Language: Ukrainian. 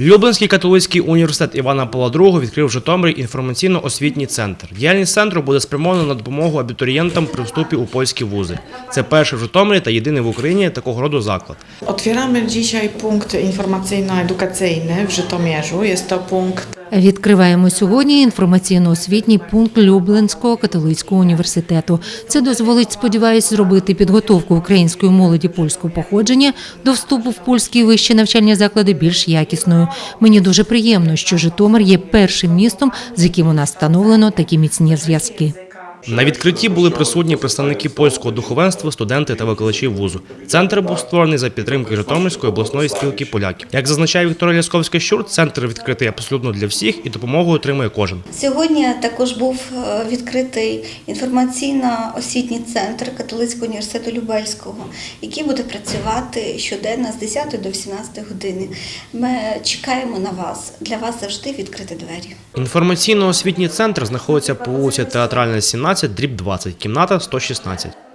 Люблинський католицький університет Івана Павла II відкрив в Житомирі інформаційно-освітній центр. Діяльність центру буде спрямована на допомогу абітурієнтам при вступі у польські вузи. Це перший в Житомирі та єдиний в Україні такого роду заклад. Отвірами dzisiaj пункт інформаційно-едукаційний в Żytomierzu. Є то punkt Відкриваємо сьогодні інформаційно-освітній пункт Люблинського католицького університету. Це дозволить, сподіваюсь, зробити підготовку української молоді польського походження до вступу в польські вищі навчальні заклади більш якісною. Мені дуже приємно, що Житомир є першим містом, з яким у нас встановлено такі міцні зв'язки. На відкритті були присутні представники польського духовенства, студенти та викладачі вузу. Центр був створений за підтримки Житомирської обласної спілки поляків. Як зазначає Вікторія Лясковська щур, центр відкритий абсолютно для всіх і допомогу отримує кожен. Сьогодні також був е, відкритий інформаційно-освітній центр католицького університету Любельського, який буде працювати щоденно з 10 до 18 години. Ми чекаємо на вас. Для вас завжди відкриті двері. Інформаційно-освітній центр знаходиться по вулиці Театральна, 17, дріб 20, кімната 116.